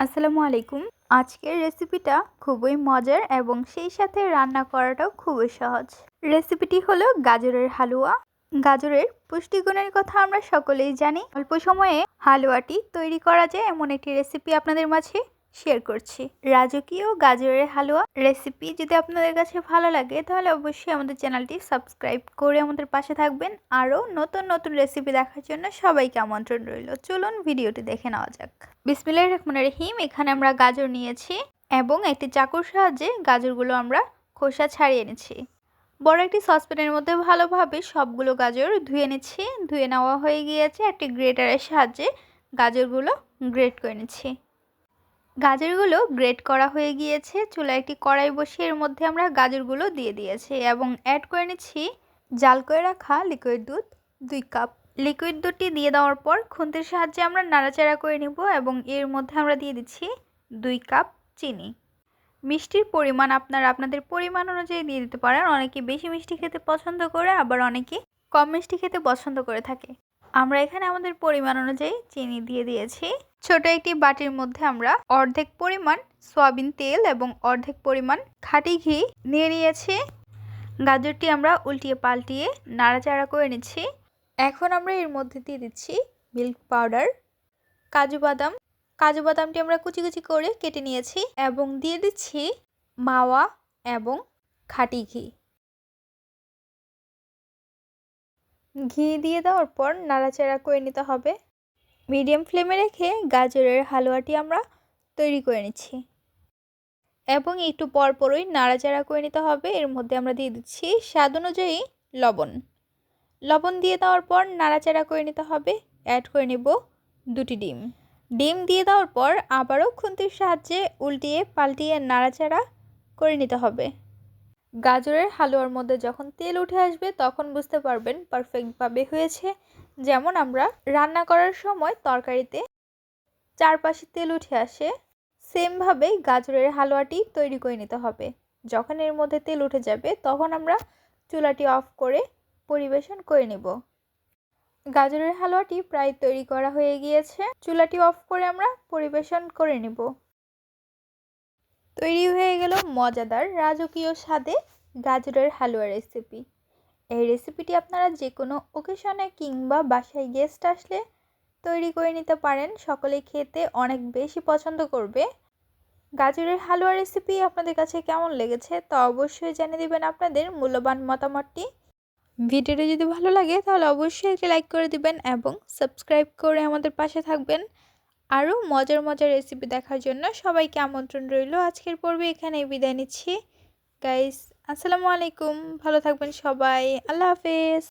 আসসালামু আলাইকুম। আজকের রেসিপিটা খুবই মজার এবং সেই সাথে রান্না করাটাও খুবই সহজ। রেসিপিটি হলো গাজরের হালুয়া। গাজরের পুষ্টিগুণের কথা আমরা সকলেই জানি। অল্প সময়ে হালুয়াটি তৈরি করা যায় এমন একটি রেসিপি আপনাদের মাঝে। শেয়ার করছি। রাজকীয় গাজরের হালুয়া রেসিপি যদি আপনাদের কাছে ভালো লাগে, তাহলে অবশ্যই আমাদের চ্যানেলটি সাবস্ক্রাইব করে আমাদের পাশে থাকবেন। আরও নতুন নতুন রেসিপি দেখার জন্য সবাইকে আমন্ত্রণ রইল। চলুন ভিডিওটি দেখে নেওয়া যাক। বিসমিল্লাহ রহমান রহিম, এখানে আমরা গাজর নিয়েছি এবং একটি চাকুর সাহায্যে গাজরগুলো আমরা খোসা ছাড়িয়ে নিচ্ছি বড় একটি সসপ্যানের মধ্যে ভালোভাবে সবগুলো গাজর ধুয়ে নিচ্ছি। ধুয়ে নেওয়া হয়ে গিয়েছে একটি গ্রেটারের সাহায্যে গাজরগুলো গ্রেট করে নিচ্ছি। গাজরগুলো গ্রেট করা হয়ে গিয়েছে। চুলা একটি কড়াই বসিয়ে এর মধ্যে আমরা গাজরগুলো দিয়ে দিয়েছি এবং অ্যাড করে নিচ্ছি জাল করে রাখা লিকুইড দুধ দুই কাপ লিকুইড দুধটি দিয়ে দেওয়ার পর খুন্তির সাহায্যে আমরা নাড়াচাড়া করে নিব এবং এর মধ্যে আমরা দিয়ে দিচ্ছি দুই কাপ চিনি। মিষ্টির পরিমাণ আপনারা আপনাদের পরিমাণ অনুযায়ী দিয়ে দিতে পারেন। অনেকে বেশি মিষ্টি খেতে পছন্দ করে, আবার অনেকে কম মিষ্টি খেতে পছন্দ করে থাকে। আমরা এখানে আমাদের পরিমাণ অনুযায়ী চিনি দিয়ে দিয়েছি। ছোট একটি বাটির মধ্যে আমরা অর্ধেক পরিমাণ সয়াবিন তেল এবং অর্ধেক পরিমাণ খাটি ঘি নিয়ে নিয়েছি। গাজরটি আমরা উল্টিয়ে পাল্টিয়ে নাড়াচাড়া করে নিচ্ছি। এখন আমরা এর মধ্যে দিয়ে দিচ্ছি মিল্ক পাউডার, কাজু বাদাম। কাজু বাদামটি আমরা কুচি কুচি করে কেটে নিয়েছি এবং দিয়ে দিচ্ছি মাওয়া এবং খাঁটি ঘি। ঘি দিয়ে দেওয়ার পর নাড়াচাড়া করে নিতে হবে। মিডিয়াম ফ্লেমে রেখে গাজরের হালুয়াটি আমরা তৈরি করে নিচ্ছি। এবং একটু পরপরই নাড়াচাড়া করে নিতে হবে। এর মধ্যে আমরা দিয়ে দিচ্ছি স্বাদ অনুযায়ী লবণ। লবণ দিয়ে দেওয়ার পর নাড়াচাড়া করে নিতে হবে। অ্যাড করে নেব দুটি ডিম। ডিম দিয়ে দেওয়ার পর আবারও খুন্তির সাহায্যে উল্টিয়ে পাল্টিয়ে নাড়াচাড়া করে নিতে হবে। গাজরের হালুয়ার মধ্যে যখন তেল উঠে আসবে তখন বুঝতে পারবেন পারফেক্টভাবে হয়েছে। যেমন আমরা রান্না করার সময় তরকারিতে চারপাশে তেল উঠে আসে সেমভাবে গাজরের হালুয়াটি তৈরি করে নিতে হবে। যখন এর মধ্যে তেল উঠে যাবে তখন আমরা চুলাটি অফ করে পরিবেশন করে নেব। গাজরের হালুয়াটি প্রায় তৈরি করা হয়ে গিয়েছে। চুলাটি অফ করে আমরা পরিবেশন করে নেব। তৈরি হয়ে গেল মজাদার রাজকীয় স্বাদে গাজরের হালুয়া রেসিপি এই রেসিপিটি আপনারা যে কোনো ওকেশনে কিংবা বাসায় গেস্ট আসলে তৈরি করে নিতে পারেন। সকলে খেতে অনেক বেশি পছন্দ করবে। গাজরের হালুয়া রেসিপি আপনাদের কাছে কেমন লেগেছে তা অবশ্যই জানিয়ে দেবেন আপনাদের মূল্যবান মতামতটি। ভিডিওটি যদি ভালো লাগে তাহলে অবশ্যই একটি লাইক করে দিবেন এবং সাবস্ক্রাইব করে আমাদের পাশে থাকবেন। আরও মজার মজার রেসিপি দেখার জন্য সবাইকে আমন্ত্রণ রইল। আজকের পর্বে এখানে বিদায় নিচ্ছি। গাইস আসসালামু আলাইকুম। ভালো থাকবেন সবাই। আল্লাহ হাফেজ।